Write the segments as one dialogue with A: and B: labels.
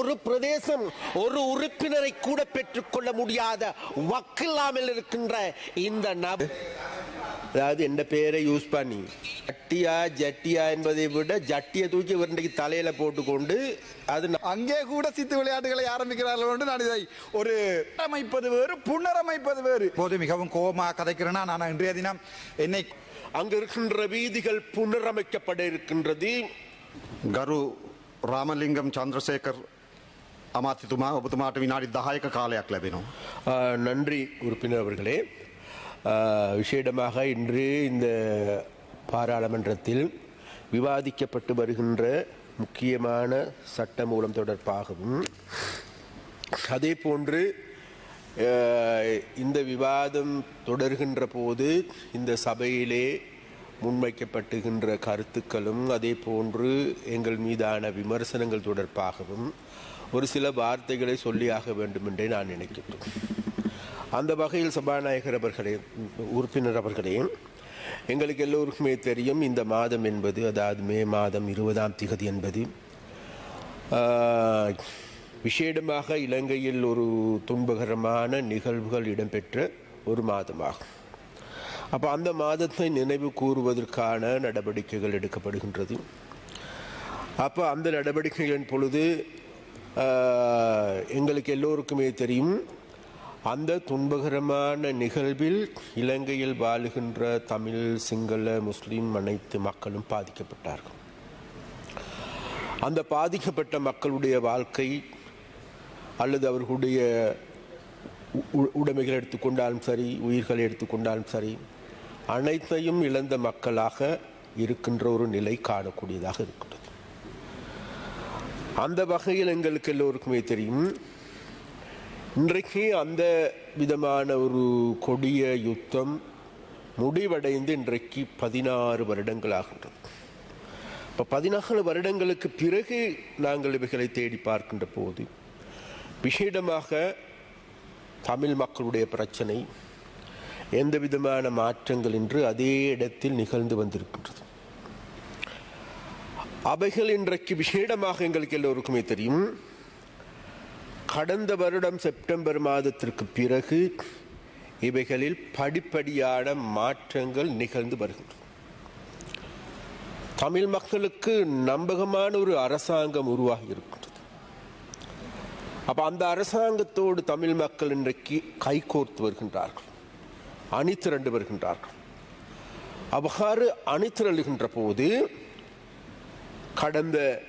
A: ஒரு பிரதேசம் ஒரு உறுப்பினரை கூட பெற்றுக்கொள்ள முடியாத வக்கில்லாமல் இருக்கின்ற இந்த நபர். அதாவது எந்த பேரை யூஸ் பண்ணி. ஜட்டியா ஜட்டியா என்பதை விட ஜட்டியை தூக்கி இன்றைக்கு தலையில போட்டுக்கொண்டு அது
B: அங்கே கூட சித்து விளையாட்டுகளை ஆரம்பிக்கிறார்கள் என்று நான் இதை ஒரு அமைப்பது வேறு புனரமைப்பது வேறு. போது மிகவும் கோபமாக கதைக்கிறேன்னா நான் இன்றைய தினம் என்னை
A: அங்கு இருக்கின்ற வீதிகள் புனரமைக்கப்பட இருக்கின்றது.
C: கரு ராமலிங்கம் சந்திரசேகர் அமாத்தித்துமா ஒபுத்துமாட்ட வினாடி தகாயக்க காலையாக
A: லபினோம் நன்றி உறுப்பினர் அவர்களே. விசேடமாக இன்று இந்த பாராளுமன்றத்தில் விவாதிக்கப்பட்டு வருகின்ற முக்கியமான சட்ட மூலம் தொடர்பாகவும் அதே போன்று இந்த விவாதம் தொடர்கின்ற போது இந்த சபையிலே முன்வைக்கப்பட்டுகின்ற கருத்துக்களும் அதே போன்று எங்கள் மீதான விமர்சனங்கள் தொடர்பாகவும் ஒரு சில வார்த்தைகளை சொல்லியாக வேண்டும் என்றே நான் நினைக்கிறேன் அந்த வகையில் சபாநாயகர் அவர்களே உறுப்பினர் அவர்களே எங்களுக்கு எல்லோருக்குமே தெரியும் இந்த மாதம் என்பது அதாவது மே மாதம் இருபதாம் திகதி என்பது. விஷேடமாக விசேடமாக இலங்கையில் ஒரு துன்பகரமான நிகழ்வுகள் இடம்பெற்ற ஒரு மாதமாகும். அப்போ அந்த மாதத்தை நினைவு கூறுவதற்கான நடவடிக்கைகள் எடுக்கப்படுகின்றது. அப்போ அந்த நடவடிக்கைகளின் பொழுது எங்களுக்கு எல்லோருக்குமே தெரியும். அந்த துன்பகரமான நிகழ்வில் இலங்கையில் வாழுகின்ற தமிழ் சிங்கள முஸ்லீம் அனைத்து மக்களும் பாதிக்கப்பட்டார்கள். அந்த பாதிக்கப்பட்ட மக்களுடைய வாழ்க்கை அல்லது அவர்களுடைய உ- உடைமைகள் எடுத்துக்கொண்டாலும் சரி உயிர்களை எடுத்துக்கொண்டாலும் சரி அனைத்தையும் இழந்த மக்களாக இருக்கின்ற ஒரு நிலை காணக்கூடியதாக இருக்கும். அந்த வகையில் எங்களுக்கு எல்லோருக்குமே தெரியும். இன்றைக்கு அந்த விதமான ஒரு கொடிய யுத்தம் முடிவடைந்து இன்றைக்கு பதினாறு வருடங்கள் ஆகின்றது. இப்போ பதினாலு வருடங்களுக்கு பிறகு நாங்கள் இவைகளை தேடி பார்க்கின்ற போது விசேடமாக தமிழ் மக்களுடைய பிரச்சனை எந்த விதமான மாற்றங்கள் என்று அதே இடத்தில் நிகழ்ந்து வந்திருக்கின்றது. அவைகள் இன்றைக்கு விசேடமாக எங்களுக்கு எல்லோருக்குமே தெரியும். கடந்த வருடம் செப்டம்பர் மாதத்திற்கு பிறகு இவைகளில் படிப்படியான மாற்றங்கள் நிகழ்ந்து வருகின்றன. தமிழ் மக்களுக்கு நம்பகமான ஒரு அரசாங்கம் உருவாகி இருக்கின்றது. அப்போ அந்த அரசாங்கத்தோடு தமிழ் மக்கள் இன்றைக்கு கைகோர்த்து வருகின்றார்கள். அணிதிரண்டு வருகின்றார்கள். அவ்வாறு அணிதிரளுகின்ற போது கடந்த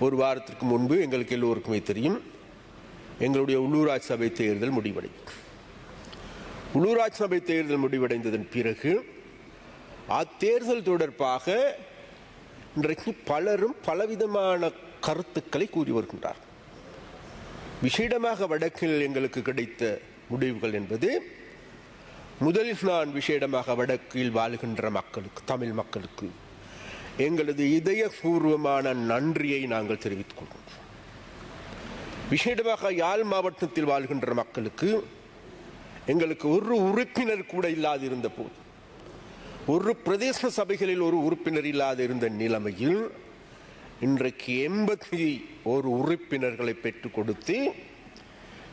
A: ஒரு வாரத்திற்கு முன்பு எங்களுக்கு எல்லோருக்குமே தெரியும் எங்களுடைய உள்ளூராட்சி சபை தேர்தல் முடிவடைந்தது. உள்ளூராட்சி சபை தேர்தல் முடிவடைந்ததன் பிறகு அத்தேர்தல் தொடர்பாக இன்றைக்கு பலரும் பலவிதமான கருத்துக்களை கூறி வருகின்றார். விசேடமாக வடக்கில் எங்களுக்கு கிடைத்த முடிவுகள் என்பது முதலில் நான் விசேடமாக வடக்கில் வாழுகின்ற மக்களுக்கு தமிழ் மக்களுக்கு எங்களது இதயபூர்வமான நன்றியை நாங்கள் தெரிவித்துக் கொள்கின்றோம். விசேடமாக யாழ் மாவட்டத்தில் வாழ்கின்ற மக்களுக்கு எங்களுக்கு ஒரு உறுப்பினர் கூட இல்லாதிருந்த போது ஒரு பிரதேச சபைகளில் ஒரு உறுப்பினர் இல்லாது இருந்த நிலைமையில் இன்றைக்கு எண்பத்தி ஒரு உறுப்பினர்களை பெற்றுக் கொடுத்து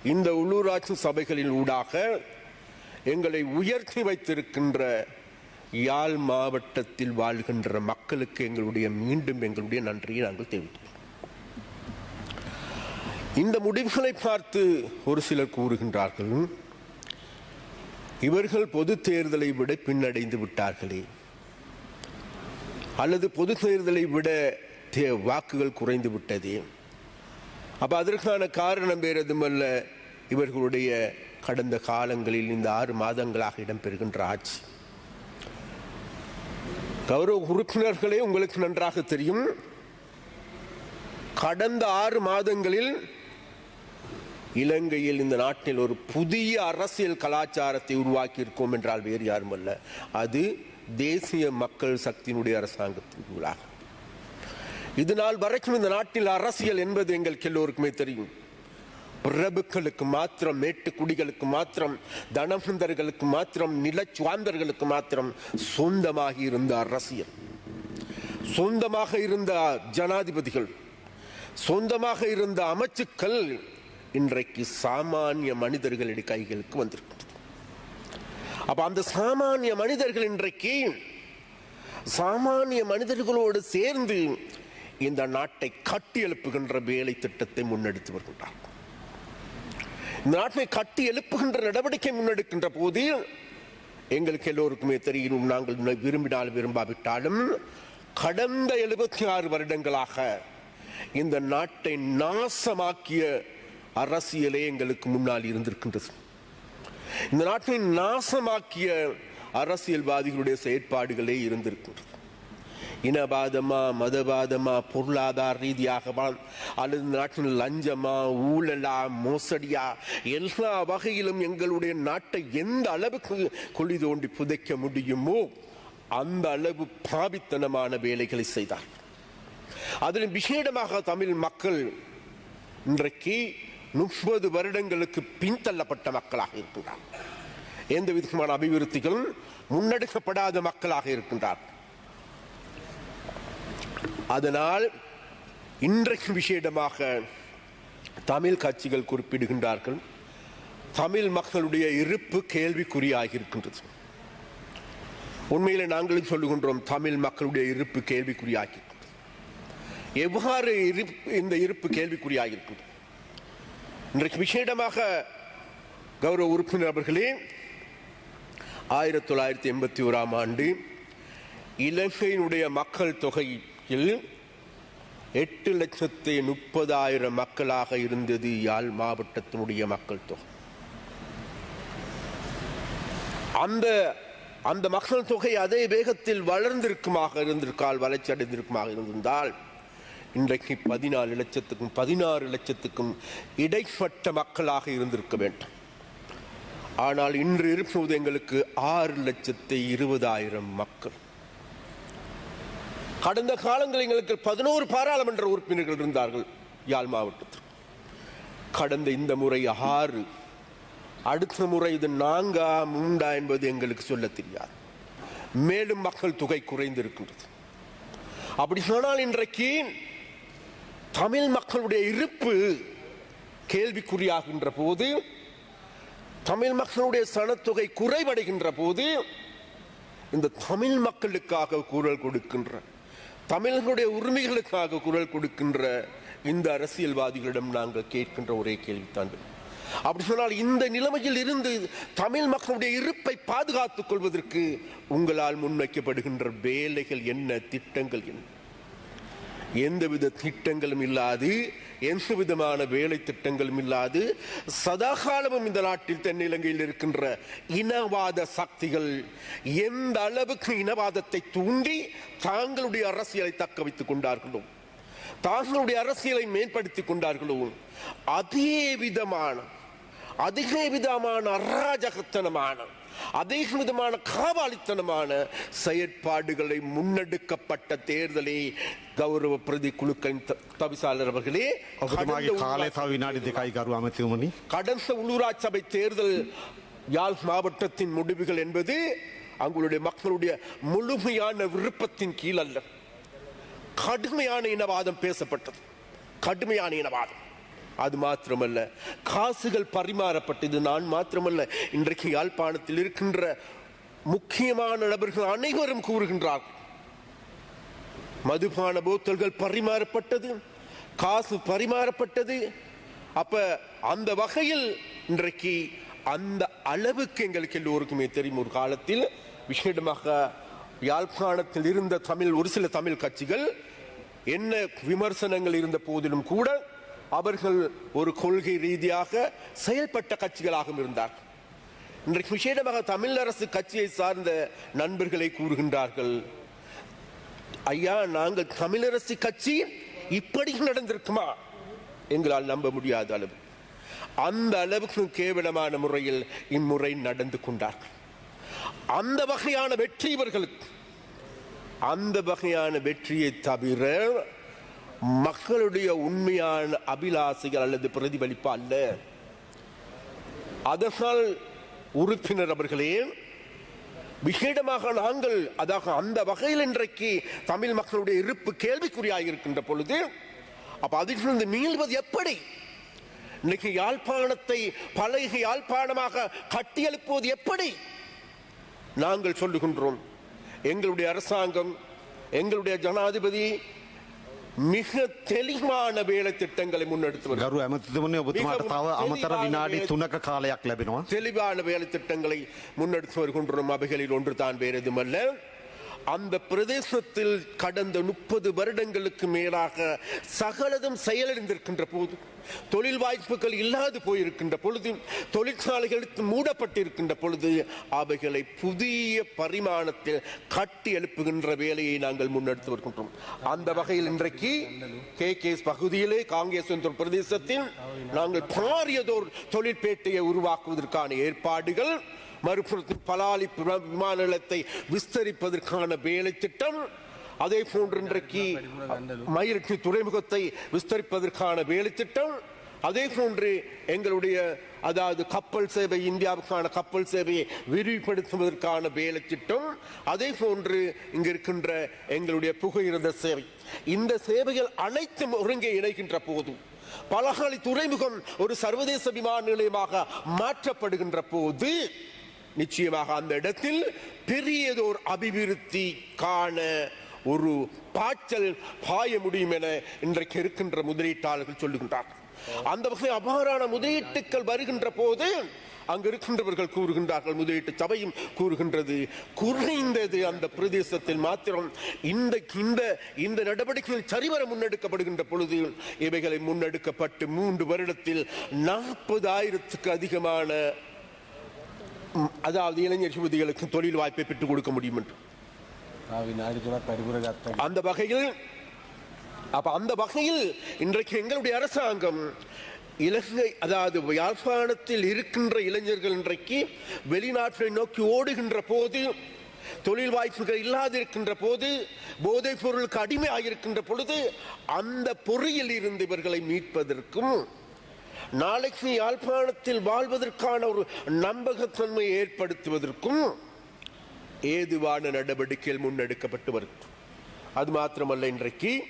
A: இந்த உள்ளூராட்சி சபைகளின் ஊடாக எங்களை உயர்த்தி வைத்திருக்கின்ற யாழ் மாவட்டத்தில் வாழ்கின்ற மக்களுக்கு எங்களுடைய மீண்டும் எங்களுடைய நன்றியை நாங்கள் தெரிவித்தோம் இந்த முடிவுகளை பார்த்து ஒரு சிலர் கூறுகின்றார்கள் இவர்கள் பொது தேர்தலை விட பின்னடைந்து விட்டார்களே. அல்லது பொது தேர்தலை விட தே- வாக்குகள் குறைந்து விட்டதே. அப்போ அதற்கான காரணம் வேறு எதுமல்ல இவர்களுடைய கடந்த காலங்களில் இந்த ஆறு மாதங்களாக இடம்பெறுகின்ற ஆட்சி. கௌரவ உறுப்பினர்களே உங்களுக்கு நன்றாக தெரியும். கடந்த ஆறு மாதங்களில் இலங்கையில் இந்த நாட்டில் ஒரு புதிய அரசியல் கலாச்சாரத்தை உருவாக்கி இருக்கோம் என்றால் வேறு யாரும் அல்ல அது தேசிய மக்கள் சக்தியினுடைய அரசாங்கத்தின் ஊடாக இதனால் வரைக்கும் இந்த நாட்டில் அரசியல் என்பது எங்களுக்கு எல்லோருக்குமே தெரியும். பிரபுக்களுக்கு மாத்திரம் மேட்டுக்குடிகளுக்கு மாத்திரம் தனவந்தர்களுக்கு மாத்திரம் நிலச்சுவாந்தர்களுக்கு மாத்திரம் சொந்தமாக இருந்த அரசியல். சொந்தமாக இருந்த ஜனாதிபதிகள் சொந்தமாக இருந்த அமைச்சுக்கள் இன்றைக்கு சாமானிய மனிதர்களுடைய கைகளுக்கு வந்திருக்கின்றது. அப்ப அந்த சாமானிய மனிதர்கள் இன்றைக்கு சாமானிய மனிதர்களோடு சேர்ந்து இந்த நாட்டை கட்டியெழுப்புகின்ற வேலை திட்டத்தை முன்னெடுத்து வருகின்றார் நாட்டை கட்டி எழுப்புகின்ற நடவடிக்கை முன்னெடுக்கின்ற போது எங்களுக்கு எல்லோருக்குமே தெரியும் நாங்கள் விரும்பினால் விரும்பாவிட்டாலும் கடந்த எழுபத்தி ஆறு வருடங்களாக இந்த நாட்டை நாசமாக்கிய அரசியலே எங்களுக்கு முன்னால் இருந்திருக்கின்றது. இந்த நாட்டை நாசமாக்கிய அரசியல்வாதிகளுடைய செயற்பாடுகளே இருந்திருக்கின்றது. இனவாதமா மதவாதமா பொருளாதார ரீதியாகவா அல்லது நாட்டின் லஞ்சமா ஊழலா மோசடியா எல்லா வகையிலும் எங்களுடைய நாட்டை எந்த அளவுக்கு குழி தோண்டி புதைக்க முடியுமோ அந்த அளவு பாவித்தனமான வேலைகளை செய்தார். அதில் விசேடமாக தமிழ் மக்கள் இன்றைக்கு முப்பது வருடங்களுக்கு பின்தள்ளப்பட்ட மக்களாக இருக்கின்றார். எந்த விதமான அபிவிருத்திகளும் முன்னெடுக்கப்படாத மக்களாக இருக்கின்றார். அதனால் இன்றைக்கு விசேடமாக தமிழ் கட்சிகள் குறிப்பிடுகின்றார்கள். தமிழ் மக்களுடைய இருப்பு கேள்விக்குறியாகியிருக்கின்றது. இருக்கின்றது நாங்களும் சொல்லுகின்றோம் தமிழ் மக்களுடைய இருப்பு கேள்விக்குறியாகி எவ்வாறு இருப்பு- இந்த இருப்பு கேள்விக்குறியாகியிருக்கின்றது? இன்றைக்கு விசேடமாக கௌரவ உறுப்பினர் அவர்களே ஆயிரத்தி தொள்ளாயிரத்தி எண்பத்தி ஓராம் ஆண்டு இலங்கையினுடைய மக்கள் தொகை தொகையில் எட்டு லட்சத்தி முப்பதாயிரம் மக்களாக இருந்தது யாழ் மாவட்டத்தினுடைய மக்கள் தொகை. அந்த அந்த மக்கள் தொகை அதே வேகத்தில் வளர்ந்திருக்குமாக இருந்திருக்கால் வளர்ச்சி அடைந்திருக்குமாக இருந்திருந்தால் இன்றைக்கு பதினாலு லட்சத்துக்கும் பதினாறு லட்சத்துக்கும் இடைப்பட்ட மக்களாக இருந்திருக்க வேண்டும். ஆனால் இன்று இருப்பது எங்களுக்கு ஆறு லட்சத்தி இருபதாயிரம் மக்கள். கடந்த காலங்களில் எங்களுக்கு பதினோரு பாராளுமன்ற உறுப்பினர்கள் இருந்தார்கள். யாழ் மாவட்டத்தில். கடந்த இந்த முறை ஆறு அடுத்த முறை இது நான்கா மூண்டா என்பது எங்களுக்கு சொல்ல தெரியாது. மேலும் மக்கள் தொகை குறைந்திருக்கின்றது. அப்படி சொன்னால் இன்றைக்கு தமிழ் மக்களுடைய இருப்பு கேள்விக்குறியாகின்ற போது தமிழ் மக்களுடைய சனத்தொகை குறைவடைகின்ற போது இந்த தமிழ் மக்களுக்காக குரல் கொடுக்கின்ற தமிழர்களுடைய உரிமைகளுக்காக குரல் கொடுக்கின்ற இந்த அரசியல்வாதிகளிடம் நாங்கள் கேட்கின்ற ஒரே கேள்வித்தான் அப்படி சொன்னால் இந்த நிலைமையில் இருந்து தமிழ் மக்களுடைய இருப்பை பாதுகாத்துக் கொள்வதற்கு உங்களால் முன்வைக்கப்படுகின்ற வேலைகள் என்ன திட்டங்கள் என்ன? எந்தவித திட்டங்களும் இல்லாது எந்த விதமான வேலை திட்டங்களும் இல்லாது சதாகாலமும் இந்த நாட்டில் தென்னிலங்கையில் இருக்கின்ற இனவாத சக்திகள் எந்த அளவுக்கு இனவாதத்தை தூண்டி தாங்களுடைய அரசியலை தக்க வைத்துக் கொண்டார்களோ தாங்களுடைய அரசியலை மேம்படுத்திக் கொண்டார்களோ அதே விதமான அதிக விதமான அராஜகத்தனமான அதே விதமான காவாலித்தனமான செயற்பாடுகளை முன்னெடுக்கப்பட்ட தேர்தலே கௌரவ பிரதி குழுக்களின் த- தவிசாளர் அவர்களே
C: ඔබතුමාගේ
A: கடந்த
C: කාලය
A: உள்ளாட்சி-
C: තව විනාඩි දෙකයි ගරු අමතිතුමනි.
A: கடந்த உள்ளூராட்சி சபை தேர்தல் யாழ் மாவட்டத்தின் முடிவுகள் என்பது அங்களுடைய மக்களுடைய முழுமையான விருப்பத்தின் கீழ் அல்ல கடுமையான இனவாதம் பேசப்பட்டது கடுமையான இனவாதம் அது மாத்திரமல்ல. காசுகள் பரிமாறப்பட்டது. நான் மாத்திரமல்ல. இன்றைக்கு யாழ்ப்பாணத்தில் இருக்கின்ற முக்கியமான நபர்கள் அனைவரும் கூறுகின்றார்கள். மதுபான போத்தல்கள் பரிமாறப்பட்டது. காசு பரிமாறப்பட்டது. அப்ப அந்த வகையில் இன்றைக்கு அந்த அளவுக்கு எங்களுக்கு எல்லோருக்குமே தெரியும். ஒரு காலத்தில் விஷேடமாக யாழ்ப்பாணத்தில் இருந்த தமிழ் ஒரு சில தமிழ் கட்சிகள் என்ன விமர்சனங்கள் இருந்த போதிலும் கூட அவர்கள் ஒரு கொள்கை ரீதியாக செயல்பட்ட கட்சிகளாகவும் இருந்தார்கள். இன்றைக்கு விசேடமாக தமிழ் அரசு கட்சியை சார்ந்த நண்பர்களை கூறுகின்றார்கள். ஐயா நாங்கள் தமிழரசு கட்சி இப்படி நடந்திருக்குமா? எங்களால் நம்ப முடியாத அளவு. அந்த அளவுக்கு கேவலமான முறையில் இம்முறை நடந்து கொண்டார்கள். அந்த வகையான வெற்றி இவர்களுக்கு. அந்த வகையான வெற்றியை தவிர மக்களுடைய உண்மையான அபிலாசைகள் அல்லது பிரதிபலிப்பு அல்ல. அதனால் உறுப்பினர் அவர்களே விசேடமாக நாங்கள் அதாக அந்த வகையில் இன்றைக்கு தமிழ் மக்களுடைய இருப்பு கேள்விக்குறியாக இருக்கின்ற பொழுது அப்ப அதிலிருந்து மீள்வது எப்படி? இன்னைக்கு யாழ்ப்பாணத்தை பழைய யாழ்ப்பாணமாக கட்டியெழுப்புவது எப்படி? நாங்கள் சொல்லுகின்றோம் எங்களுடைய அரசாங்கம் எங்களுடைய ஜனாதிபதி மிக தெளிவான வேலை திட்டங்களை முன்னெடுத்து வருகிறார்.
C: ගරු ඇමතිතුමනි ඔබතුමාට තව අමතර විනාඩි තුනක කාලයක් ලැබෙනවා.
A: தெளிவான வேலை திட்டங்களை முன்னெடுத்து வருகின்றோம் அவைகளில் ஒன்று தான் வேறு எதுமல்ல அந்த பிரதேசத்தில் கடந்த முப்பது வருடங்களுக்கு மேலாக சகலதும் செயலிழந்திருக்கின்ற போது தொழில் வாய்ப்புகள் இல்லாது போயிருக்கின்ற பொழுது தொழிற்சாலைகளுக்கு மூடப்பட்டிருக்கின்ற பொழுது அவைகளை புதிய பரிமாணத்தில் கட்டி எழுப்புகின்ற வேலையை நாங்கள் முன்னெடுத்து வருகின்றோம். அந்த வகையில் இன்றைக்கு கே கே பகுதியிலே காங்கிரஸ் பிரதேசத்தில் நாங்கள் பாரியதோர் தொழிற்பேட்டையை உருவாக்குவதற்கான ஏற்பாடுகள் மறுபுறத்தில் பலாலி விமான நிலையத்தை விஸ்தரிப்பதற்கான வேலை திட்டம். அதே போன்று இன்றைக்கு மயிலட்டி துறைமுகத்தை விஸ்தரிப்பதற்கான வேலை திட்டம். அதே போன்று எங்களுடைய அதாவது கப்பல் சேவை இந்தியாவுக்கான கப்பல் சேவையை விரிவுபடுத்துவதற்கான வேலை திட்டம். அதே போன்று இங்கு இருக்கின்ற எங்களுடைய புகையிருந்த சேவை. இந்த சேவைகள் அனைத்தும் ஒருங்கே இணைகின்ற போது பலகாலி துறைமுகம் ஒரு சர்வதேச விமான நிலையமாக மாற்றப்படுகின்ற போது நிச்சயமாக அந்த இடத்தில் பெரியதோர் அபிவிருத்தி காண ஒரு பாய்ச்சல் பாய முடியும் என இன்றைக்கு இருக்கின்ற முதலீட்டாளர்கள் சொல்லுகின்றார்கள் அந்த வகையில் அபாரான முதலீட்டுக்கள் வருகின்ற போது அங்கு இருக்கின்றவர்கள் கூறுகின்றார்கள் முதலீட்டு சபையும் கூறுகின்றது. குறைந்தது அந்த பிரதேசத்தில் மாத்திரம் இந்த இந்த இந்த நடவடிக்கைகள் சரிவர முன்னெடுக்கப்படுகின்ற பொழுது இவைகளை முன்னெடுக்கப்பட்டு மூன்று வருடத்தில் நாற்பதாயிரத்துக்கு அதிகமான அதாவது இளைஞர் சுமதிகளுக்கு தொழில் வாய்ப்பை பெற்றுக் கொடுக்க முடியும் என்று. அந்த வகையில் அப்ப அந்த வகையில் இன்றைக்கு எங்களுடைய அரசாங்கம் இலங்கை அதாவது யாழ்ப்பாணத்தில் இருக்கின்ற இளைஞர்கள் இன்றைக்கு வெளிநாட்டை நோக்கி ஓடுகின்ற போது தொழில் வாய்ப்புகள் இல்லாதிருக்கின்ற போது போதைப் பொருளுக்கு அடிமையாகிருக்கின்ற பொழுது அந்த பொறியில் இருந்து இவர்களை மீட்பதற்கும் நாளைக்கு யாழ்ப்பாணத்தில் வாழ்வதற்கான ஒரு நம்பகத்தன்மையை ஏற்படுத்துவதற்கும் ஏதுவான நடவடிக்கைகள் முன்னெடுக்கப்பட்டு வருகிறது அது மாத்திரமல்ல இன்றைக்கு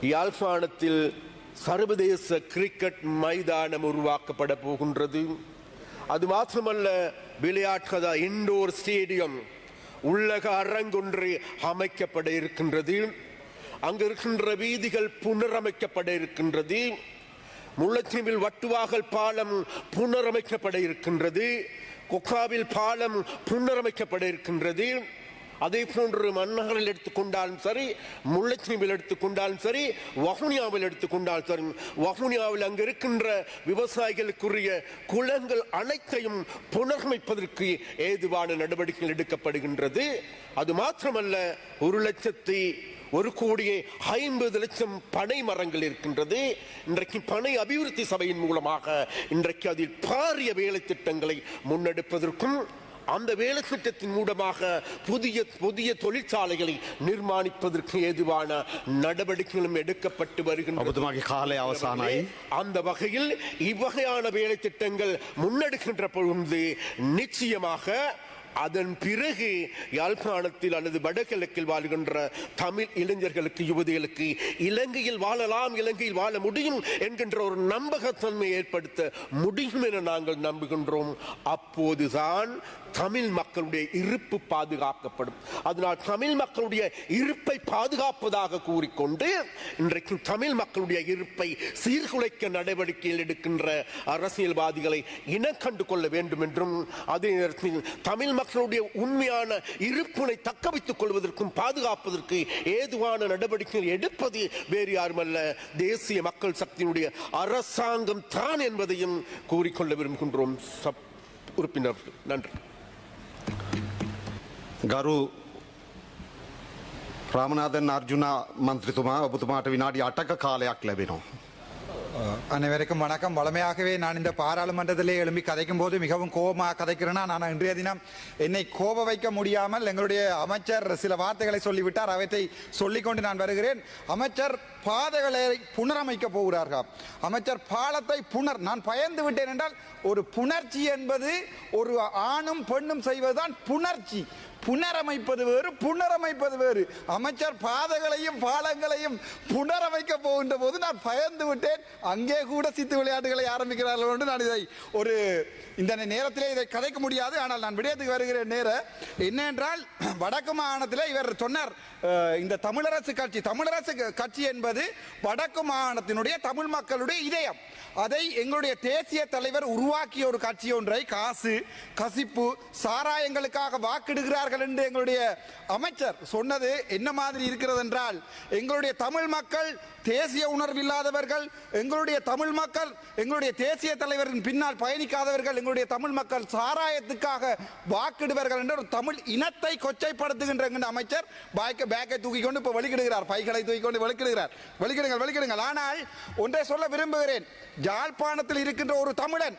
A: யாழ்ப்பாணத்தில் சர்வதேச கிரிக்கெட் மைதானம் உருவாக்கப்பட போகின்றது. அது மாத்திரமல்ல விளையாட்டு இண்டோர் ஸ்டேடியம் உள்ளக அரங்கொன்று அமைக்கப்பட இருக்கின்றது. அங்கு இருக்கின்ற வீதிகள் புனரமைக்கப்பட இருக்கின்றது. முல்லைத்தீவில் வட்டுவாகல் பாலம் புனரமைக்கப்பட இருக்கின்றது. கொக்காவில் பாலம் புனரமைக்கப்பட இருக்கின்றது. அதே போன்று மன்னகரில் எடுத்துக்கொண்டாலும் சரி முல்லைத்தீவில் எடுத்துக்கொண்டாலும் சரி வவுனியாவில் எடுத்துக்கொண்டாலும் சரி வவுனியாவில் அங்கு இருக்கின்ற விவசாயிகளுக்குரிய குளங்கள் அனைத்தையும் புனரமைப்பதற்கு ஏதுவான நடவடிக்கைகள் எடுக்கப்படுகின்றது. அது மாத்திரமல்ல ஒரு லட்சத்தி ஒரு கோடியே ஐம்பது லட்சம் பனை மரங்கள் இருக்கின்றது. இன்றைக்கு பனை அபிவிருத்தி சபையின் மூலமாக இன்றைக்கு அதில் பாரிய வேலை திட்டங்களை முன்னெடுப்பதற்கும் அந்த வேலை திட்டத்தின் மூலமாக புதிய புதிய தொழிற்சாலைகளை நிர்மாணிப்பதற்கு ஏதுவான நடவடிக்கைகளும் எடுக்கப்பட்டு வருகின்றன.
C: காலை அவசானம்
A: அந்த வகையில் இவ்வகையான வேலை திட்டங்கள் முன்னெடுக்கின்ற பொழுது நிச்சயமாக அதன் பிறகு யாழ்ப்பாணத்தில் அல்லது வடகிழக்கில் வாழ்கின்ற தமிழ் இளைஞர்களுக்கு யுவதிகளுக்கு இலங்கையில் வாழலாம் இலங்கையில் வாழ முடியும் என்கின்ற ஒரு நம்பகத்தன்மை ஏற்படுத்த முடியும் என நாங்கள் நம்புகின்றோம். அப்போதுதான் தமிழ் மக்களுடைய இருப்பு பாதுகாக்கப்படும். அதனால் தமிழ் மக்களுடைய இருப்பை பாதுகாப்பதாக கூறிக்கொண்டு இன்றைக்கு தமிழ் மக்களுடைய இருப்பை சீர்குலைக்க நடவடிக்கையில் எடுக்கின்ற அரசியல்வாதிகளை இனக்கண்டு கொள்ள வேண்டும் என்றும் அதே நேரத்தில் தமிழ் மக்களுடைய உண்மையான இருப்பினை தக்க வைத்துக் கொள்வதற்கும் பாதுகாப்பதற்கு ஏதுவான நடவடிக்கைகள் எடுப்பது வேறு யாருமல்ல தேசிய மக்கள் சக்தியினுடைய அரசாங்கம் தான் என்பதையும் கூறிக்கொள்ள விரும்புகின்றோம். சப் உறுப்பினர் நன்றி.
C: ගරු රාමනාදන් අර්ජුනා මන්ත්‍රතුමා ඔබතුමාට විනාඩි අටක කාලයක් ලැබෙනවා.
B: அனைவருக்கும் வணக்கம் வளமையாகவே நான் இந்த பாராளுமன்றத்திலே எழும்பி கதைக்கும் போது மிகவும் கோபமாக கதைக்கிறேன்னா நான் இன்றைய தினம் என்னை கோப வைக்க முடியாமல் எங்களுடைய அமைச்சர் சில வார்த்தைகளை சொல்லிவிட்டார் அவற்றை சொல்லிக்கொண்டு நான் வருகிறேன் அமைச்சர் பாதைகளை புனரமைக்க போகிறார்கள் அமைச்சர் பாலத்தை புனர் நான் பயந்து விட்டேன் என்றால் ஒரு புணர்ச்சி என்பது ஒரு ஆணும் பெண்ணும் செய்வதுதான் புணர்ச்சி புனரமைப்பது வேறு புனரமைப்பது வேறு. அமைச்சர் பாதைகளையும் பாலங்களையும் புனரமைக்க போகின்ற போது நான் பயந்து விட்டேன். அங்கே கூட சித்து விளையாட்டுகளை ஆரம்பிக்கிறார்கள் என்று நான் இதை ஒரு இந்த நேரத்திலே இதை கதைக்க முடியாது. ஆனால் நான் விடயத்துக்கு வருகிற நேரம் என்னென்றால் வடக்கு மாகாணத்தில் இவர் சொன்னார் இந்த தமிழரசு கட்சி தமிழரசு கட்சி என்பது வடக்கு மாகாணத்தினுடைய தமிழ் மக்களுடைய இதயம். அதை எங்களுடைய தேசிய தலைவர் உருவாக்கிய ஒரு கட்சி ஒன்றை காசு கசிப்பு சாராயங்களுக்காக வாக்கிடுகிறார்கள் என்று எங்களுடைய அமைச்சர் சொன்னது என்ன மாதிரி இருக்கிறது என்றால் எங்களுடைய தமிழ் மக்கள் தேசிய உணர்வில்லாதவர்கள் எங்களுடைய தமிழ் மக்கள் எங்களுடைய தேசிய தலைவரின் பின்னால் பயணிக்காதவர்கள் எங்களுடைய தமிழ் மக்கள் சாராயத்துக்காக வாக்கிடுவார்கள் என்று ஒரு தமிழ் இனத்தை கொச்சைப்படுத்துகின்ற அமைச்சர் பாய்க்க பேக்கை தூக்கி கொண்டு இப்போ வெளிக்கிடுகிறார் பைகளை தூக்கி கொண்டு வெளிக்கிடுகிறார் வெளிக்கிடுங்கள் வெளிக்கிடுங்கள் ஆனால் ஒன்றை சொல்ல விரும்புகிறேன். யாழ்ப்பாணத்தில் இருக்கின்ற ஒரு தமிழன்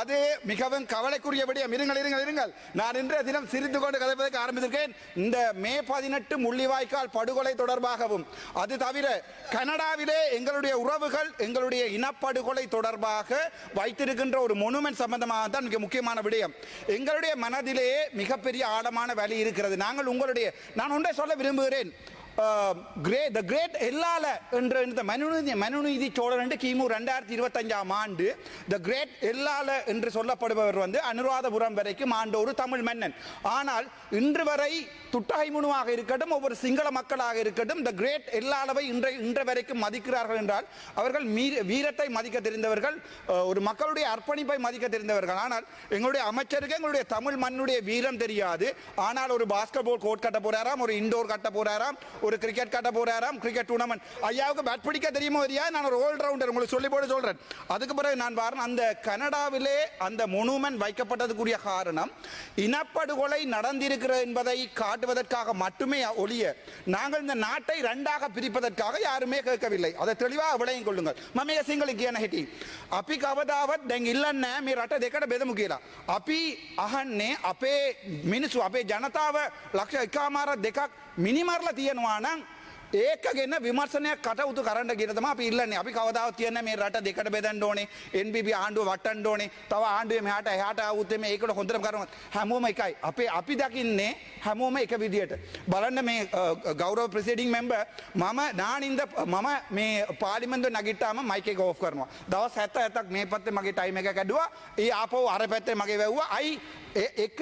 B: அது மிகவும் கவலைக்குரிய விடயம் இருங்கள் இருங்கள். இருங்கள் நான் இன்றைய தினம் சிரித்து கொண்டு கதைப்பதற்கு ஆரம்பித்திருக்கேன். இந்த மே பதினெட்டு முள்ளிவாய்க்கால் படுகொலை தொடர்பாகவும் அது தவிர கனடாவிலே எங்களுடைய உறவுகள் எங்களுடைய இனப்படுகொலை தொடர்பாக வைத்திருக்கின்ற ஒரு மொனுமெண்ட் சம்பந்தமாக தான் மிக முக்கியமான விடயம். எங்களுடைய மனதிலேயே மிகப்பெரிய ஆழமான வலி இருக்கிறது. நாங்கள் உங்களுடைய நான் ஒன்றை சொல்ல விரும்புகிறேன். கிரே த கிரேட் எல்லால என்ற இந்த மனுநீதி மனுநீதி சோழன் என்று கிமு ரெண்டாயிரத்தி இருபத்தஞ்சாம் ஆண்டு த கிரேட் எல்லால என்று சொல்லப்படுபவர் வந்து அனுராதபுரம் வரைக்கும் ஆண்ட ஒரு தமிழ் மன்னன். ஆனால் இன்று வரை துட்டகை முனுவாக இருக்கட்டும் ஒவ்வொரு சிங்கள மக்களாக இருக்கட்டும் த கிரேட் எல்லாளவை இன்றை இன்று வரைக்கும் மதிக்கிறார்கள் என்றால் அவர்கள் மீர வீரத்தை மதிக்க தெரிந்தவர்கள் ஒரு மக்களுடைய அர்ப்பணிப்பை மதிக்க தெரிந்தவர்கள். ஆனால் எங்களுடைய அமைச்சருக்கு எங்களுடைய தமிழ் மண்ணுடைய வீரம் தெரியாது. ஆனால் ஒரு பாஸ்கெட் பால் கோர்ட் கட்ட போறாராம் ஒரு இண்டோர் கட்ட போறாராம் ஒரு கிரிக்கெட் கட்ட போறாராம் கிரிக்கெட் டூர்னமெண்ட் ஐயாவுக்கு பேட் பிடிக்க தெரியுமோ தெரியாது நான் ஒரு ஆல் ரவுண்டர் உங்களுக்கு சொல்லி போட்டு சொல்றேன் அதுக்கு பிறகு நான் பாருங்க அந்த கனடாவிலே அந்த மொனுமெண்ட் வைக்கப்பட்டதுக்குரிய காரணம் இனப்படுகொலை நடந்திருக்கிறது என்பதை காட்டுவதற்காக மட்டுமே ஒழிய நாங்கள் இந்த நாட்டை ரெண்டாக பிரிப்பதற்காக யாருமே கேட்கவில்லை அதை தெளிவாக விளையும் கொள்ளுங்கள் මම සිංහල කියන හිටි. අපි කවදාවත් දැන් ඉල්ලන්න මේ රට දෙකට බෙදමු කියලා. අපි අහන්නේ අපේ මිනිස්සු අපේ ජනතාව ලක්ෂ එකමාර දෙකක් මිනිමරලා තියෙනවා නම් ඒක ගෙන විමර්ශනයක් කටයුතු කරන්න කියන තමයි අපි ඉල්ලන්නේ. අපි කවදාවත් කියන්නේ මේ රට දෙකට බෙදන්න ඕනේ. NBB ආණ්ඩුව වටන්න ඕනේ. තව ආණ්ඩුවේ මෙහාට එහාට ආවොත් මේ ඒකට හොඳටම කරනවා. හැමෝම එකයි. අපේ අපි දකින්නේ හැමෝම එක විදියට. බලන්න මේ අ, ගෞරව ප්‍රසිඩිං මෙම්බර් මම නානින්ද මම මේ පාලිමෙන්ද නගිට්ටාම මයික එක ඕෆ් කරනවා. දවස් 77ක් මේ පැත්තේ මගේ ටයිම් එක කැඩුවා. ඒ ආපහු අර පැත්තේ මගේ වැව්වා. අයි ඒ- එක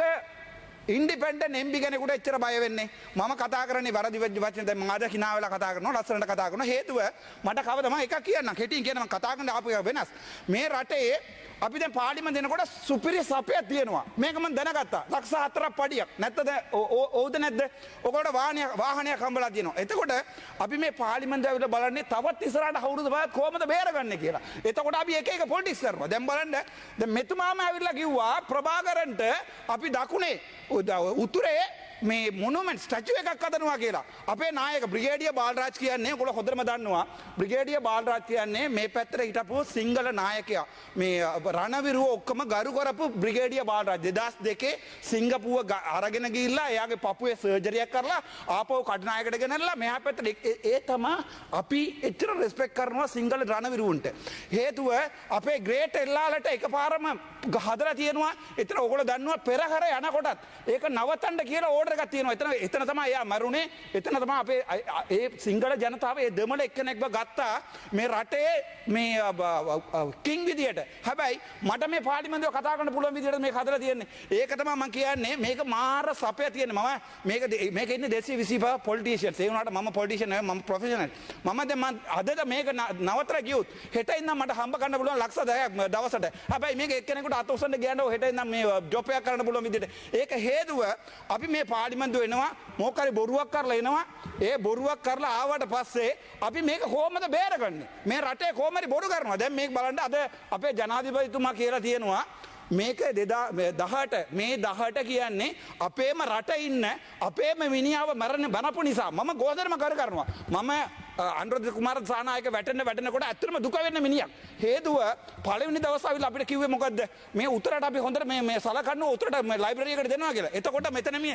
B: ඉන්ඩිපෙන්ඩන් එම්බි කෙනෙකුට එච්චර බය වෙන්නේ. මම කතා කරන්නේ වැරදි වෙච්ච වචන දැන් මම අද hina වෙලා කතා කරනවා ලස්සනට කතා කරනවා. හේතුව මට කවද මම එකක් කියන්න. කෙටියෙන් කියන මම කතා කරන ආපු එක වෙනස්. මේ රටේ අපි දැන් පාර්ලිමේන්ත දෙනකොට සුපිරි සපයක් තියෙනවා මේක මම දැනගත්තා. ලක්ෂ හතරක් පඩියක්. නැත්තද? ඕ- ඕ- ඕවද නැද්ද? ඔකට වාහනයක් වාහනයක් හම්බලා තියෙනවා එතකොට අපි මේ පාර්ලිමේන්තුව ඇවිල්ලා බලන්නේ තවත් ඉස්සරහට අවුරුදු පහක් කොහමද බේරගන්නේ කියලා. එතකොට අපි එක එක පොලිටික්ස් කරනවා. දැන් බලන්න. දැන් මෙතුමාම ඇවිල්ලා කිව්වා ප්‍රභාකරන්ට අපි දකුණේ o, da, o Touré මේ මොනුමෙන්ට් ස්ටැචුව එකක් හදනවා කියලා. අපේ නායක බ්‍රිගේඩිය බාල්රාජ් කියන්නේ ඔයගොල්ලෝ හොඳටම දන්නවා. බ්‍රිගේඩිය බාල්රාජ් කියන්නේ මේ පැත්තට හිටපු සිංහල නායකයා. මේ රණවිරුව ඔක්කොම ගරු කරපු බ්‍රිගේඩිය බාල්රාජ්. 2002 සිංගප්පූව ග- අරගෙන ගිහිල්ලා එයාගේ පපුවේ සර්ජරියක් කරලා ආපහු කටුනායකට ගෙනල්ලා මෙහා පැත්තට ඒ- ඒ- ඒ තමා අපි එච්චර රෙස්පෙක්ට් කරනවා සිංහල රණවිරුවන්ට. හේතුව අපේ ග්‍රේට් එල්ලාලට එකපාරම ග- හදලා තියෙනවා. එතන ඔයගොල්ලෝ දන්නවා පෙරහැර යනකොටත් ඒක නවත්තන්න කියලා ඕඩර් කරග තියෙනවා. එතන එතන තම එයා මරුණේ එතන තම අපේ ඒ සිංහල ජනතාව ඒ දෙමල එක්කනෙක්ව ගත්තා මේ රටේ මේ කින් විදියට. හැබැයි මට මේ පාලිමඳව කතාකන පුළුවන් විදිට මේ කදර තියන්නේ. ඒකතම ම කියන්නේ මේක මාර සපය තියෙන මම මේක මේක ඉන්න දෙසි විසිප පොල්ටිෂන් ඒවනට ම පොඩිෂන ම ප්‍රෆෙෂන මමද අදද මේක නවතර ගියුත් හෙටයින්න මට හම්බ කන්න පුළුවන් ලක්ෂ දයක් දවසට. හැබැයි මේ එක්කනෙකුට අතුසට ගෑනෝ හෙටයින්න මේ ජොපයක් කරන්න පුළුවන් විදිට ඒක හේතුව අපි මේ පා එනවා මොකක් හරි බොරුවක් කරලා එනවා. ඒ බොරුවක් කරලා ආවට පස්සේ අපි මේක කොහොමද බේරගන්නේ? මේ රටේ කොහොම හරි බොරු කරනවා? දැන් මේක බලන්න අද අපේ ජනාධිපතිතුමා කියලා තියෙනවා මේක දෙදා දහට මේ දහට කියන්නේ අපේම රට ඉන්න අපේම මිනිාව මරණ බනපු නිසා. මම ගෝදරම කර කරනවා. මම අන්රද කුමාර සානායක වැටන වැටනකොට ඇතරම දුකවෙන්න මිනිියක් හේතුව පලවිනි දවසවිල් අපිට කිවේ මොකක්ද මේ උතරට අපි හොඳ මේ සලකන්න උතරට ලයිබ්‍රියකට දෙනවා කියලා. එතකොට මෙතනම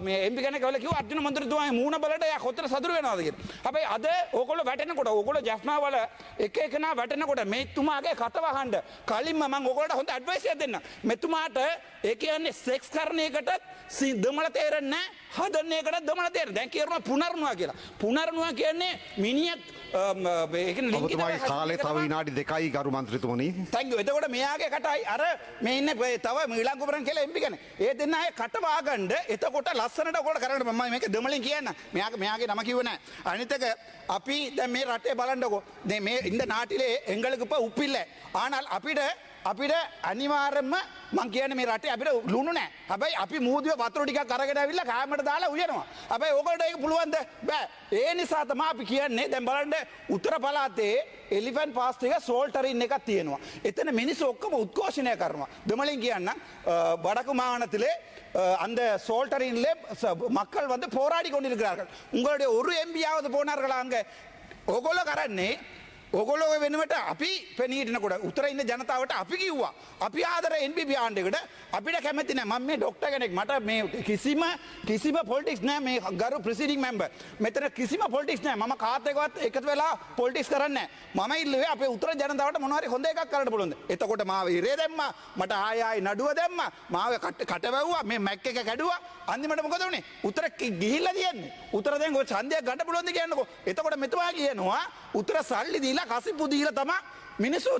B: මේ එම්පිගන කල කිව අර්ජන මන්ත්‍රතුවයි මූුණ බලට හොතර සදුර වෙනවාදක හැබයි අද ඕකොල වැටනකොට ඕකොල ජස්නාවල එක එකන වැටනකොට මේතුමාගේ කතවහන්ඩ කලින්ම මං ඕකොට හොඳ අඩ්වයිසිය දෙන්න මෙතුමාට ඒ කියන්නේ සෙක්ස් කරණයකටත් සිදමල තේරෙන්න හදන්නේකට දමල තේර දැන් කියරන පුනරනවා කියලා. පුනරනවා කියන්නේ
C: ඔබතුමාගේ කාලේ තව විනාඩි දෙකයි ගරු මන්ත්‍රතුමනි.
B: තැංග එතකොට මෙයාගේ කටයි අර මේ ඉන්න තව මීලාකුපරන් කියලා එම්පිගෙන ඒ දෙන්න අය කටවාගණ්ඩ එතකොට ලස්සනට කොට කරට මම මේක දෙමලින් කියන්න. මෙයාක මෙයාගේ නම කිවන අනිතක අපි දැ මේ රටේ බලන්ඩකෝ දෙ මේ ඉන්ද නාටිලේ එංගලකුප උපිල්ල. ආනල් අපිට අපිට අනිවාරම මං කියන මේ රට අපිට ලුණු නෑ හැබයි අපි මූදිය වතුරටික කරගෙන විල්ල කෑමට දාලා උයනවා හැබයි ඕකට එක පුළුවන්ද බෑ ඒ නිසා තම අපි කියන්නේ දැම් බලන්ඩ උත්තර පලාතේ එලිෆන් පාස්තික සෝල්ටරින් එකක් තියෙනවා එතන මිනිස් ඔක්කම උත්කෝෂණය කරනවා දෙමලින් කියන්න வடக்கு மாகாணத்திலே அந்த சோல்டரின்லே மக்கள் வந்து போராடி கொண்டிருக்கிறார்கள் உங்களுடைய ஒரு எம்பியாவது போனார்களா அங்க ඔගොල්ල කරන්නේ ඔගොලොව වෙනුවට අපි පෙනීටනකොට උතර ඉන්න ජනතාවට අපි කිව්වා. අපි ආදර එන්බි ආණ්ඩකට අපිට කැමතින ම මේ ඩොක්ට කෙනෙක්. මට මේ කිසිම කිසිම පොල්ටික්ස් නෑ මේ ගරු ප්‍රසිඩික් මැම්බ මෙතන කිසිම පොල්ටික්ස් නෑ. ම කාතයකවත් එකත් වෙලා පොල්ටික්ස් කරන්න ම ඉල්ලේ අප උතර ජනතාවට මොනවරි හොඳ එකක් කරට පුළොද එතකොට මාව ඉරේ දෙම්ම. මට ආයයි නඩුව දෙම්ම. මාව කට කටවැව්වා. මේ මැක්ක එක කැඩුව. අන්දිමට මොකද වනේ? උතර ගිහිල්ල තියන්නේ. උතරදෙන් ගො සන්දය ගට පුලොන්ද කියන්නක. එතකොට මෙතුවා කියනවා උතර සල්ලි දීලා දීලා කසිප්පු දීලා තමයි මිනිස්සු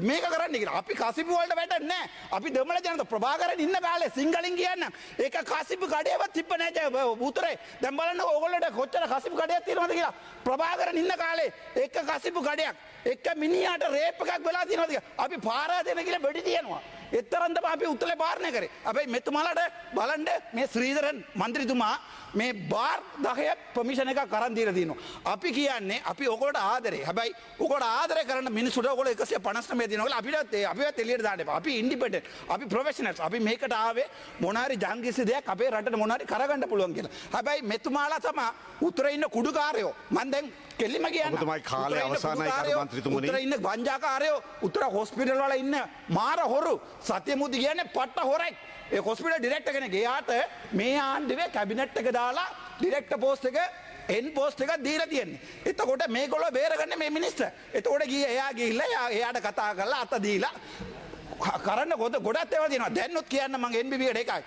B: මේක කරන්න කියලා. අපි කසිප්පු වලට වැටෙන්නේ නැහැ. අපි දෙමළ ජනත ප්‍රභාකරන් ඉන්න කාලේ සිංහලෙන් කියන්න. ඒක කසිප්පු කඩේව තිබ්බ නැහැ උතරේ. දැන් බලන්න ඕගොල්ලෝට කොච්චර කසිප්පු කඩයක් තියෙනවද කියලා. ප්‍රභාකරන් ඉන්න කාලේ එක කසිප්පු කඩයක් එක මිනිහාට රේප් එකක් වෙලා තියෙනවද කියලා. අපි පාරා දෙන කියලා බෙඩි තියනවා. එත්තරන්ද අපි උත්තල පාරණය කරේ. අපයි මෙතුමාලට බලන්ඩ මේ ශ්‍රීදරන් මන්ත්‍රිතුමා මේ බාර් දහය පමිෂණ එක කරන්දීර තියනවා. අපි කියන්නේ අපි ඔකොට ආදරේ. හැබයි ඔකොට ආදර කරන මිනිසුට ඔකොල එකසේ පනස්ම දිනවල අපිට අපි තෙලියට දාට අපි ඉන්ඩිපට අපි ප්‍රවේශනස් අපි මේකට ආවේ මොනාරි ජංගිසි දෙයක් අපේ රට මොනාරි කරගන්න පුළුවන් කියලා. හැබැයි මෙතුමාලා තම උතුරඉන්න කුඩුකාරයෝ. මන්දැන් කෙල්ලිම කියන්න
C: ඔබතුමායි කාලය අවසානයි මන්ත්‍රීතුමනි.
B: උතර ඉන්න වංජාකාරයෝ උත්තර හොස්පිටල් වල ඉන්න මාර හොරු සතය මුදදි කියන පට්ට හොරෙක් කොස්පිට ඩිරෙක්ට කෙන ගේයාට මේ ආණ්ඩුවේ කැබිනට් එක දාලා ඩිරෙක්ට පෝස්ට එක එන් පෝස්ට එකක් දීර තියෙන්නේ. එතකොට මේ කොල බේරගන්න මේ මිනිස්ට එතකොට ගිය එයා ගිල්ල එයාට කතා කරලා අත දීලා කරන්න ගොත ගොඩත් එව දෙනවා දැන්නුත් කියන්න මගේ එන්බිට එකයි.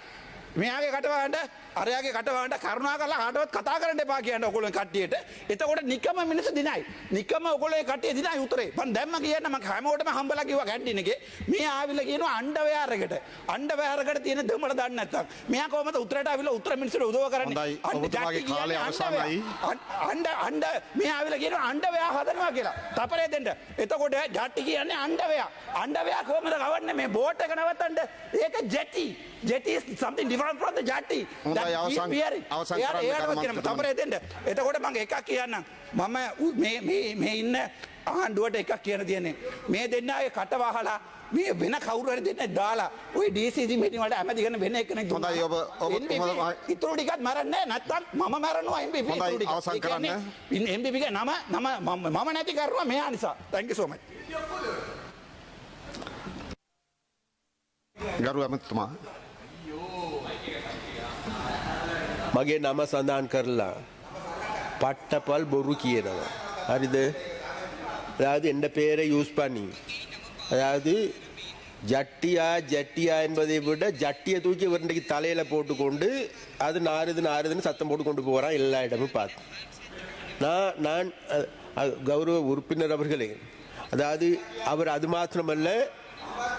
B: මෙයාගේ කටවාට අරයාගේ කටවාට කරුණා කලා හටවත් කතා කරන්න එපා කියන්න ඔකොල කට්ටියට. එතකොට නිකම මිනිස දිනයි. නිකම ඔකොලේ කටේ දිනයි උතරේ පන් දැම්ම කියන්න ම හැමෝටම හම්බල කිව කැට්ටිනගේ මේ ආවිල කියන අන්ඩවයාරකට අන්ඩවයාරකට තියෙන දෙමට දන්න ඇත්තක් මෙයා කොමත උත්තරට අවිල උත්තර මිනිසට උදව කරන්න? අන්ඩ අන්ඩ මේ ආවිල කියන අන්ඩවයා හදනවා කියලා. තපරේ දෙට එතකොට ජට්ටි කියන්නේ අන්ඩවයා අන්ඩවයා කොමද ගවන්න මේ බෝට්ට කනවත්තන්ට ඒක ජැටි. ජෙටි සම්ති
C: ෆ්‍රන්ස්
B: පද
C: ජටි
B: තමර ඇතෙන්ට එතකොට මගේ එකක් කියන්න මම මේ ඉන්න ආණ්ඩුවට එකක් කියන තියන්නේ මේ දෙන්නගේ කටවාහලා මේ වෙන කවුරට දෙන්න දාලා ඔය ඩීසිසි මිනිවට ඇමතිගෙන වෙන එකන
C: හොඳ ඔබ
B: ඉතුරු ටිකත් මරන්න නැත්තම් මම මැරනවා එම්බි
C: අවසන් කරන්න
B: එම්බික නම නම මම නැති කරවා මෙයා නිසා තැන්ක සෝමයි
C: ගරු ඇමතුමා
A: මගේ නම සඳහන් කරලා පට්ටපල් බොරු කියනවා. හරිද அதாவது எந்த பேரை யூஸ் பண்ணி அதாவது ஜட்டியா ஜட்டியா என்பதை விட ஜட்டியை தூக்கி இவருடைய தலையில போட்டுக்கொண்டு அது நாறுது நாறுதுன்னு சத்தம் போட்டு கொண்டு போறான் எல்லா இடமும் பார்த்து நான் நான் அ- அ- கௌரவ உறுப்பினர் அவர்களே அதாவது அவர் அது மாத்திரமல்ல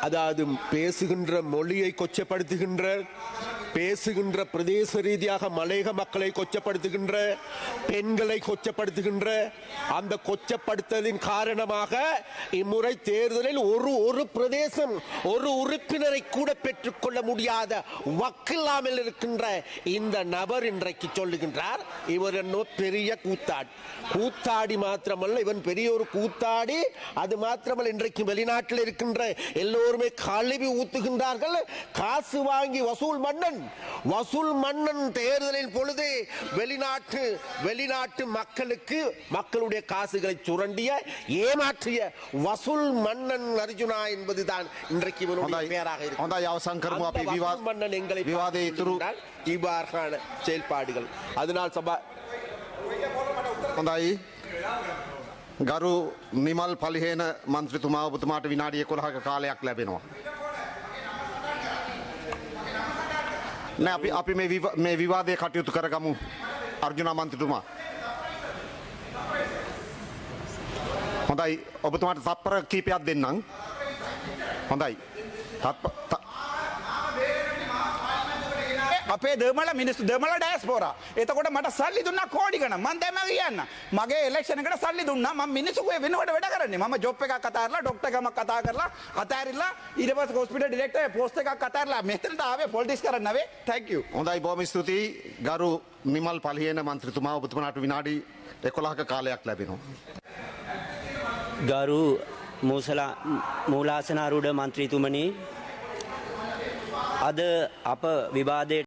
A: அதாவது பேசுகின்ற மொழியை கொச்சப்படுத்துகின்ற பேசுகின்ற பிரதேச ரீதியாக மலையக மக்களை கொச்சப்படுத்துகின்ற பெண்களை கொச்சப்படுத்துகின்ற அந்த கொச்சப்படுத்தலின் காரணமாக இம்முறை தேர்தலில் ஒரு ஒரு பிரதேசம் ஒரு உறுப்பினரை கூட பெற்றுக்கொள்ள முடியாத வக்கில்லாமல் இருக்கின்ற இந்த நபர் இன்றைக்கு சொல்லுகின்றார். இவர் என்ன பெரிய கூத்தாடி. கூத்தாடி மாத்திரமல்ல இவன் பெரிய ஒரு கூத்தாடி. அது மாத்திரமல்ல இன்றைக்கு வெளிநாட்டில் இருக்கின்ற எல்லோருமே கழுவி ஊத்துகின்றார்கள். காசு வாங்கி வசூல் மன்னன் வசூல் மன்னன் தேர்தலின் பொழுது வெளிநாட்டு வெளிநாட்டு மக்களுக்கு மக்களுடைய காசுகளை சுரண்டிய ஏமாற்றிய வசூல் மன்னன் அர்ஜுனா என்பதுதான் இன்றைக்கு இவனுடைய
C: හොඳයි
A: பெயராக இருக்கு
C: හොඳයි අවසන් කරමු අපි විවා-
A: மன்னன் எங்களை
C: විවාදයේ ඉතුරු
A: இவ்வாறான செயல்பாடுகள் அதனால் சபா
C: හොඳයි ගරු නිමල් පලිහේන මන්ත්‍රතුමා ඔබතුමාට විනාඩිය කොළහක කාලයක් ලැබෙනවා. නෑ අපි අපි මේ විව- මේ විවාදය කටයුතු කරගමු අර්ජුනා මන්ත්‍රතුමා. හොඳයි ඔබතුමාට තත්පර කීපයක් දෙන්නම්. හොඳයි. තත්ප-
B: අපේ දර්මල මිනිස්සු දර්මල ඩයස්පෝරා. එතකොට මට සල්ලි දුන්නා කෝඩි ගණන්. මං දැන් මම කියන්න. මගේ ඉලෙක්ෂන් එකට සල්ලි දුන්නා. මම මිනිස්සුගේ වෙනුවට වැඩ කරන්නේ. මම ජොබ් එකක් කතා කරලා ડોක්ටර් ගමක් කතා කරලා අතෑරිලා ඊට පස්සේ හොස්පිටල් ඩිරෙක්ටර් පෝස්ට් එකක් අතෑරලා මෙතනට ආවේ පොලිටික්ස් කරන්න නෙවෙයි. Thank you.
C: හොඳයි බොහොම ස්තුතියි. ගරු නිමල් පලියන මන්ත්‍රතුමා ඔබතුමාට විනාඩි 11ක කාලයක් ලැබෙනවා.
D: ගරු මූසලා මූලාසනාරූඪ මන්ත්‍රීතුමනි අද අප විවාදයට